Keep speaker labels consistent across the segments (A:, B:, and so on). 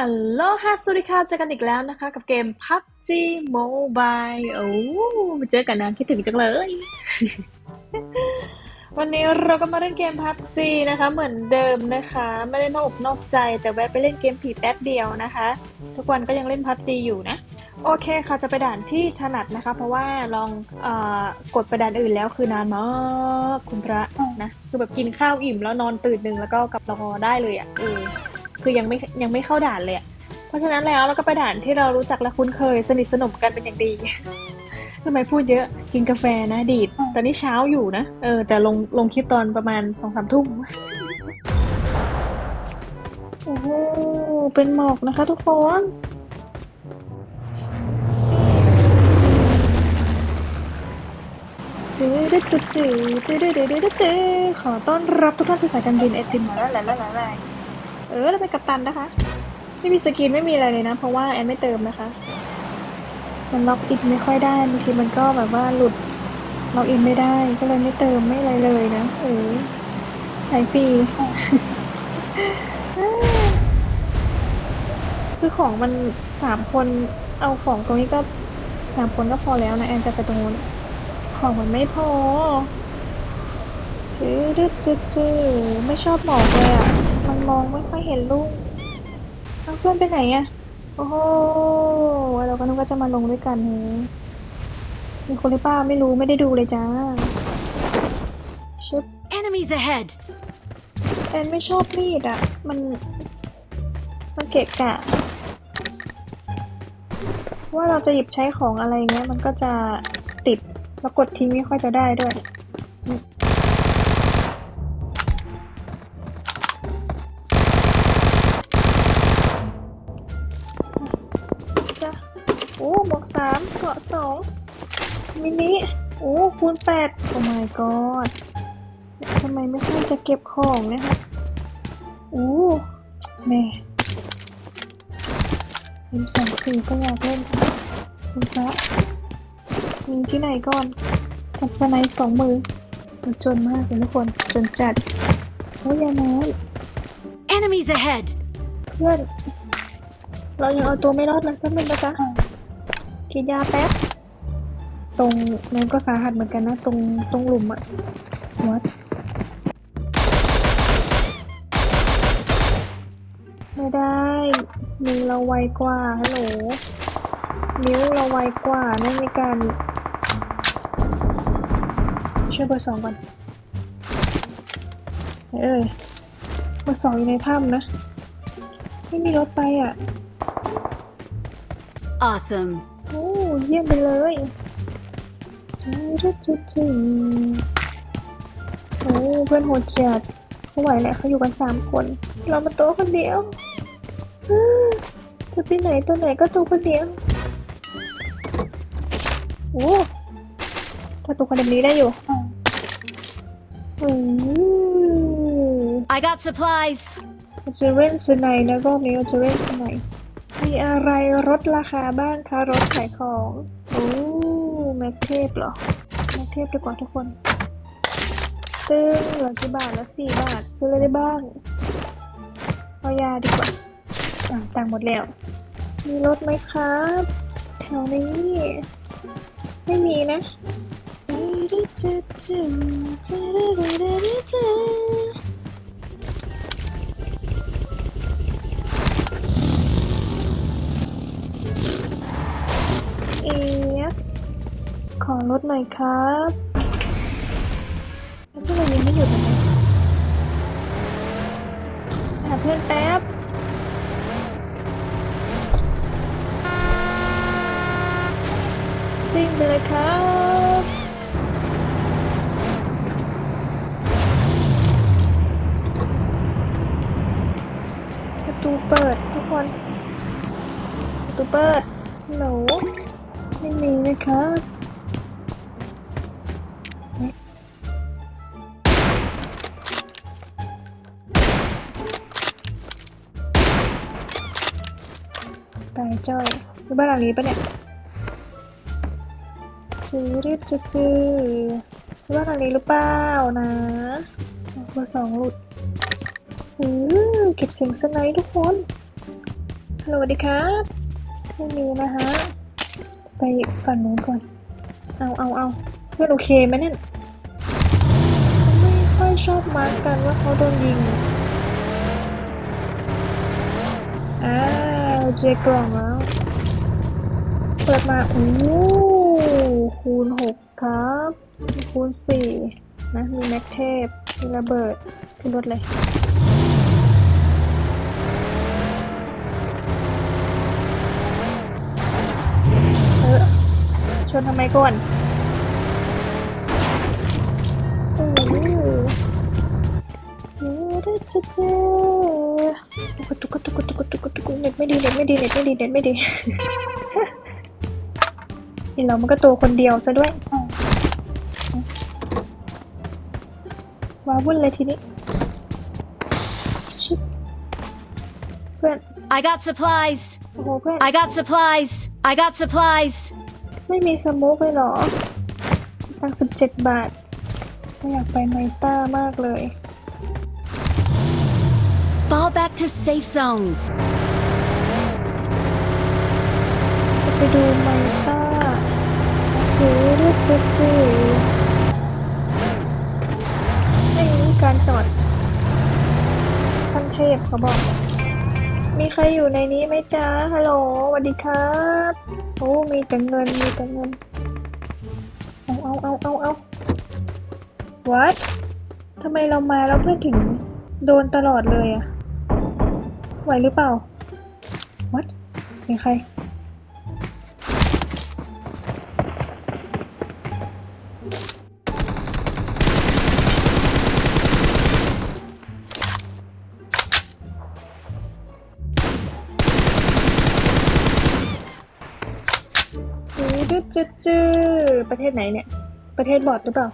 A: อัลโลฮะสวัสดีค่ะ เจอกันอีกแล้วนะคะ กับเกม PUBG Mobile โอ้มาเจอกันนะคิดถึงจังเลย วันนี้เราก็มาเล่นเกม PUBG นะคะ เหมือนเดิมนะคะ ไม่ได้นอกอกนอกใจ แต่แวะไปเล่นเกมผีแป๊บเดียวนะคะ ทุกวันก็ยังเล่น PUBG อยู่นะ โอเคค่ะ จะไปด่านที่ถนัดนะคะ เพราะว่าลองอกดไปด่านอื่นแล้วคือนานมากคุณพระนะ คือแบบกินข้าวอิ่มแล้วนอนตื่นหนึ่งแล้วก็กลับรอได้เลยอะเออ คือยังไม่ยังไม่เข้าด่านเลยอะเพราะฉะนั้นแล้วเราก็ไปด่านที่เรารู้จักและคุ้นเคย สนิทสนมกันเป็นอย่างดีทำไมพูดเยอะกินกาแฟนะดีดตอนนี้เช้าอยู่นะ เออ แต่ลงลงคลิปตอนประมาณสองสามทุ่มโอ้โหเป็นหมอกนะคะทุกคนจืดจืดจืดจืดจืดจืดจืดขอต้อนรับทุกท่านสู่สายการบินเอติมมาแล้วแหละแล้วแหละ เออเราเป็นกัปตันนะคะ ไม่มีสกินไม่มีอะไรเลยนะ เพราะว่าแอนไม่เติมนะคะ มันล็อกอินไม่ค่อยได้บางทีมันก็แบบว่าหลุดล็อกอินไม่ได้ก็เลยไม่เติมไม่อะไรเลยนะเออใช้ฟรีคือของมันสามคนเอาของตรงนี้ก็สามคนก็พอแล้วนะแอนจะไปตรงนู้นของมันไม่พอจืดจืดจืดจืดไม่ชอบหมอกเลยอะ มันมองไม่ค่อยเห็นลูกเอาเพื่อนไปไหนอะโอ้โหเราก็นึกว่าจะมาลงด้วยกันเฮ้ยมีคนหรือเปล่าไม่รู้ไม่ได้ดูเลยจ้าชุด
B: Enemies ahead!
A: แอนไม่ชอบมีดอะมัน มันเกะกะ ว่าเราจะหยิบใช้ของอะไรเงี้ย มันก็จะติดแล้วกดทิ้งไม่ค่อยจะได้ด้วยามเกาะสองมินิโอ้คูณแปดโอ้ my god ทำไมไม่ค่อยจะเก็บของเนะคะโอ้แม่เอ็มสองสี่ก็อยากเล่นคุณพระมีที่ไหนก่อนจับสไนด์สองมือมันจนมากเลยทุกคนจนจัดโอ้ยาน้อย
B: Enemies ahead!
A: เพื่อน เรายังเอาตัวไม่รอดเลยแป๊บนึงนะจ๊ะ กินยาแป๊บ ตรงนั้นก็สาหัสเหมือนกันนะ ตรงตรงหลุมอะวัดไม่ได้มือเราไวกว่าฮัลโหลนิ้วเราไวกว่านั่นในการ ช่วยเบอร์สองก่อนเอ้ยเบอร์สองอยู่ในถ้ำนะ ไม่มีรถไปอะ
B: Awesome!
A: โอ้เยี่ยมไปเลยจูดจูดจูโอ้เพื่อนโหดจัดเขาไหวแหละเขาอยู่กันสามคน เรามาโต๊ะคนเดียวอ้าจะไปไหนตัวไหนก็ตัวคนเดียว โอ้ถ้าตัวคนแบบนี้ได้อยู่อืม
B: I got supplies!
A: จะเล่นสไนด์นะรอบนี้เราจะเล่นสไนด์ มีอะไรลดราคาบ้างคะรถขายของโอ้แม็กเทพเหรอแม็กเทพดีกว่าทุกคนซึ่งเหลือกี่บาทแล้วสี่บาทซื้ออะไรได้บ้างเอายาดีกว่าอะตังหมดแล้ว มีรถไหมครับ แถวนี้ ไม่มีนะ ฟขอรถหน่อยครับแล้วที่เรายังไม่หยุดนะหาเพื่อนแป๊บซิ่งไปเลยครับประตูเปิดทุกคนประตูเปิดฮัล โหลไม่มีนะครับตายจ้อยอยู่บ้านหลังนี้ปะเนี่ยจืดจืดจืดจืดอยู่บ้านหลังนี้หรือเปล่านะเบอร์สองหลุดอือเก็บเสียงสไนด์ทุกคน ฮัลโหลสวัสดีครับไม่มีนะฮะ ไปฝั่งนู้นก่อน เอาเอาเอาเพื่อนโอเคไหมเนี่ยเขาไม่ค่อยชอบมาร์กกันว่าเขาโดนยิงอ้าวเจอกล่องแล้ว เปิดมาโอ้คูณหกครับ คูณสี่นะ มีแม็กเทปมีระเบิดขึ้นรถเลย เออ ชนทำไมก่อนโอ้เจ๊เจ๊เจ๊เจ๊กตุกตุกตุกตุกตุกเน็ตไม่ดีเน็ตไม่ดีเน็ตไม่ดีเน็ตไม่ดีนี่เรามันก็ตัวคนเดียวซะด้วยว้าวุ่นเลยทีนี้เพื่อน
B: I got supplies.
A: โอ้โหเพื่อน
B: I got supplies. I got supplies.
A: ไม่มีสโมุกเลยเหรอ ตังสิบเจ็ดบาท ไม่อยากไปไมต้ามากเลย
B: Fall back to safe zone.
A: จะไปดูไมต้าซื้อเลือดเจ๊เจ๊ไม่มีการจอดขั้นเทพเขาบอก มีใครอยู่ในนี้ไหมจ๊ะฮัลโหลสวัสดีครับ โอ้ มีแต่เงิน มีแต่เงิน เอาเอาเอาเอาเอา What ทำไมเรามาแล้วเพื่อนถึงโดนตลอดเลยอะไหวหรือเปล่า What เสียงใคร จืดจืดจืดประเทศไหนเนี่ย ประเทศบอทหรือเปล่า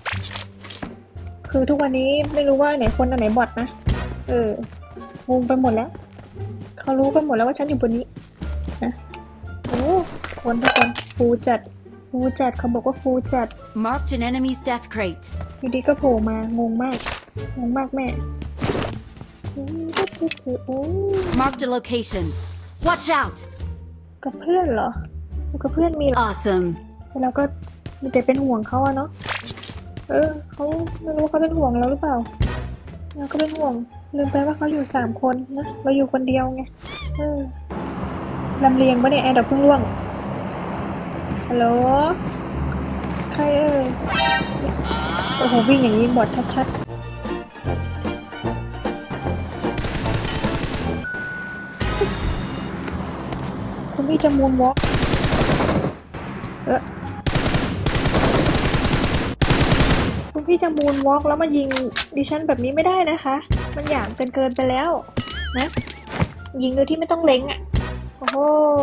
A: คือทุกวันนี้ไม่รู้ว่าไหนคนอันไหนบอทนะ เอองงไปหมดแล้ว เขารู้กันหมดแล้วว่าฉันอยู่บนนี้นะโอ้คนทุกคนฟูจัดฟูจัดเขาบอกว่าฟูจัด
B: Marked an enemy's death crate.
A: อยู่ดีก็โผล่มางงมาก งงมากแม่จืดจืดจืดโอ้
B: Marked a location. Watch out.
A: กับเพื่อนเหรอ อยู่กับเพื่อนมีเหรอ
B: Awesome.
A: แต่เราก็มีแต่เป็นห่วงเขาอะเนาะ เออเขาไม่รู้เขาเป็นห่วงเราหรือเปล่า เราก็เป็นห่วง ลืมไปว่าเขาอยู่สามคนนะ เราอยู่คนเดียวไง เออลำเลียงปะเนี่ยแอร์ดับเพิ่งร่วง ฮัลโหล ใครเอ่ยโอ้โหวิ่งอย่างนี้บอดชัดๆ คุณพี่จะมูนวอล์ก เออคุณพี่จะมูนวอล์กแล้วมายิงดิฉันแบบนี้ไม่ได้นะคะ มันหยามเกินเกินไปแล้วนะ ยิงโดยที่ไม่ต้องเล็งอะ่ะ โอ้โห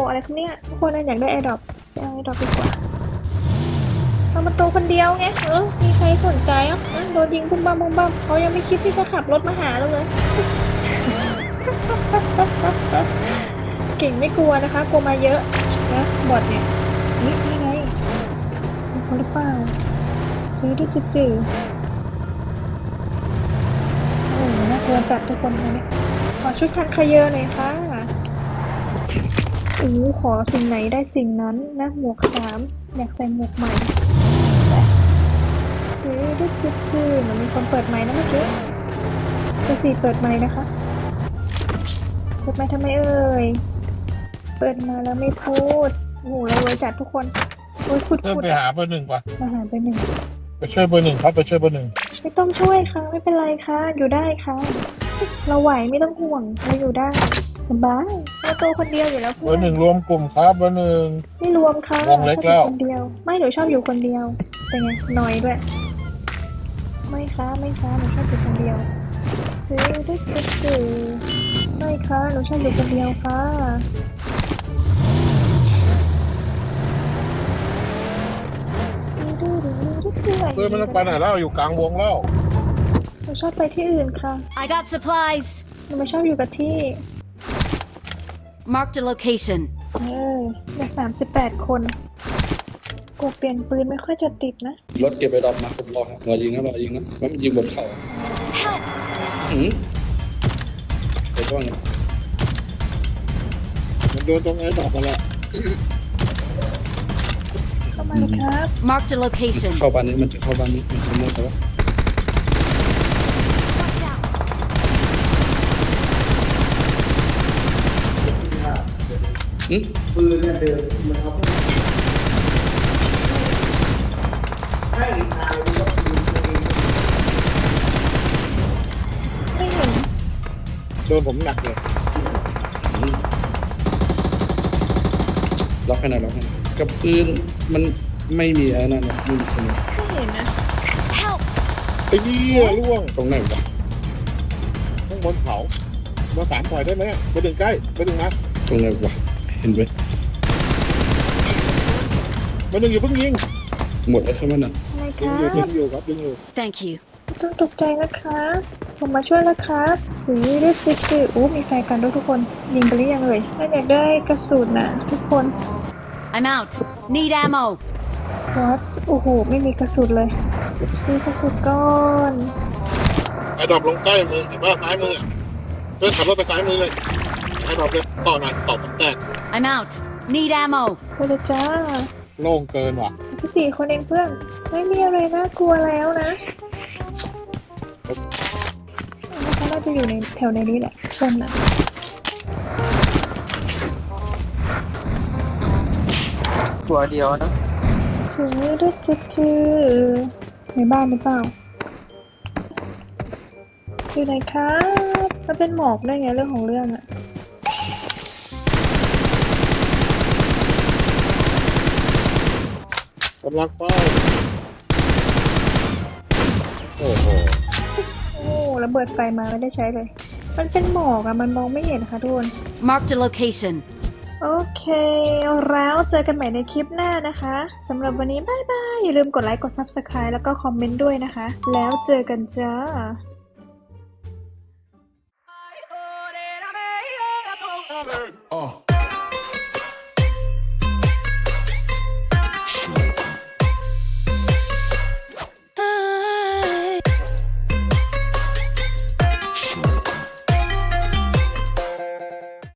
A: อะไรครับเนี่ย ทุกคนอยากได้แอร์ดรอปเอาแอร์ดรอปดีกว่าเอามาตัวคนเดียวไง เออ มีใครสนใจอะโดนยิงบุ้มบ้ามบุ้มบ้ามเขายังไม่คิดที่จะขับรถมาหาเราเลย เก่งไม่กลัวนะคะ กลัวมาเยอะนะบอดเนี่ย นี่นี่ไงมีคนหรือเปล่า จื้อดื้อจื้อจื้อโอ้โหน่ากลัวจัดทุกคนเลยเนี่ยขอชุดคันคาเยอหน่อยค่ะโอ้ขอสิ่งไหนได้สิ่งนั้นนะหมวกสามอยากใส่หมวกใหม่ไปจื้อดื้อจื้อจื้อเหมันมีคนเปิดไม้นะเมื่อกี้เจะสี่เปิดไม้นะคะ เปิดไม้ทำไมเอ่ย เปิดมาแล้วไม่พูดโอ้โหเรารวยจัดทุกคนโอ้ยฟุด
C: เริ่ม
A: ฟุด
C: ไปหาเบอร์หนึ่งป่ะ
A: มาหาไปหนึ่ง
C: ไปช่วยเบอร์หนึ่งครับไปช่วยเบอร์หนึ่ง
A: ไม่ต้องช่วยค่ะ ไม่เป็นไรค่ะ อยู่ได้ค่ะ เราไหวไม่ต้องห่วงเราอยู่ได้สบายเราโตคนเดียวอยู่แล้ว
C: เบ
A: เพื่
C: อ
A: อน
C: ร์หนึ่งรวมกลุ่มครับเบอร์หนึ่ง
A: ไม่รวมค่ะ
C: วงเล็ก
A: ชอบอยู่
C: แล้ว
A: คนเดียว ไม่หนูชอบอยู่คนเดียวเป็นไงหน่อยด้วย ไม่ค่ะไม่ค่ะหนูชอบอยู่คนเดียวซื้อด้วยจืดจืดไม่ค่ะหนูชอบอยู่คนเดียวค่ะจืดดื้อ ดื้อดื้อดื้อ
C: เบอร์ไม่ต้องไปไหนแล้วอยู่กลางวงแล้ว
A: หนูชอบไปที่อื่นค่ะ
B: I got supplies.
A: หนูไม่ชอบอยู่กับที่
B: Marked a location.
A: เออเด็กสามสิบแปดคนกดเปลี่ยนปืนไม่ค่อยจะติดนะ
D: รถเก็บไปดรอปมาผมรอครับรอยิงนะรอยิงนะมันยิงบนเขา
B: Help.
D: อืมเดี๋ยวก่อน
C: มันโดนตรงไอ้ดอกกันแหละ
A: เข้ามาเลยครับ
B: Marked a location.
D: เข้าบ้านนี้มันจะเข้าบ้านนี้มันจะมองแต่ว่าอืม
A: ไม่เห็น
C: โดนผมหนักเลย
D: ล็อกให้หน่อยล็อกให้หน่อย กับปืนมันไม่มีไอ้นั่นนะไม่มีสมอง
A: ไม่เห็นนะ
B: Help!
C: ไอ้เหี้ยล่วง
D: ตรงไหนวะ
C: ข้างบนเขาเบอร์สามปล่อยได้ไหมเบอร์หนึ่งใกล้เบอร์หนึ่งนะ
D: ตรงไหนวะเห็นไหม
C: เบอร์หนึ่งอย่าเพิ่งยิง
D: หมดแล้วใช่ไหมน่ะ
A: อะไรค
C: ยิง
A: รั
C: อยู่ยิ
A: บ
C: งอยู่ครับยิงอยู่
B: Thank you.
A: ไม่ต้องตกใจนะครับผมมาช่วยแล้วครับจีรีบจิกจิอู้มีแฟนกันด้วยทุกคนยิงไปหรือยังเลยถ้าอยากได้กระสุนนะทุกคน
B: I'm out. Need ammo.
A: วัดโอ้โห ไม่มีกระสุนเลยเดี๋ยวไปซื้อกระสุนก่อน
C: ไอ้ดอกลงใกล้มือเห็นป่ะซ้ายมืออะเพื่อนขับรถไปซ้ายมือเลยไอ้ดอกเลยต่อหน่อยต่อผมแตก
B: I'm out. Need ammo.
A: ไปเลยจ้า
C: โล่งเกินว่ะ
A: พี่สี่คนเองเพื่อน ไม่มีอะไรน่ากลัวแล้วนะเขาน่าจะอยู่ในแถวในนี้แหละคนน่ะ
E: ตัวเดียวนะ
A: ชื่อรึจะจือในบ้านหรือเปล่าอยู่ไหนครับมันเป็นหมอกได้ไงเรื่องของเรื่องอะ
C: กำลังไปโอ้โห
A: โอ้ระเบิดไฟมาไม่ได้ใช้เลย มันเป็นหมอกอะมันมองไม่เห็นค่ะทุกคน
B: Marked a location.
A: โอเค แล้วเจอกันใหม่ในคลิปหน้านะคะสำหรับวันนี้บายบาย อย่าลืมกดไลค์ กด Subscribe แล้วก็คอมเมนต์ด้วยนะคะ แล้วเจอกันจ้า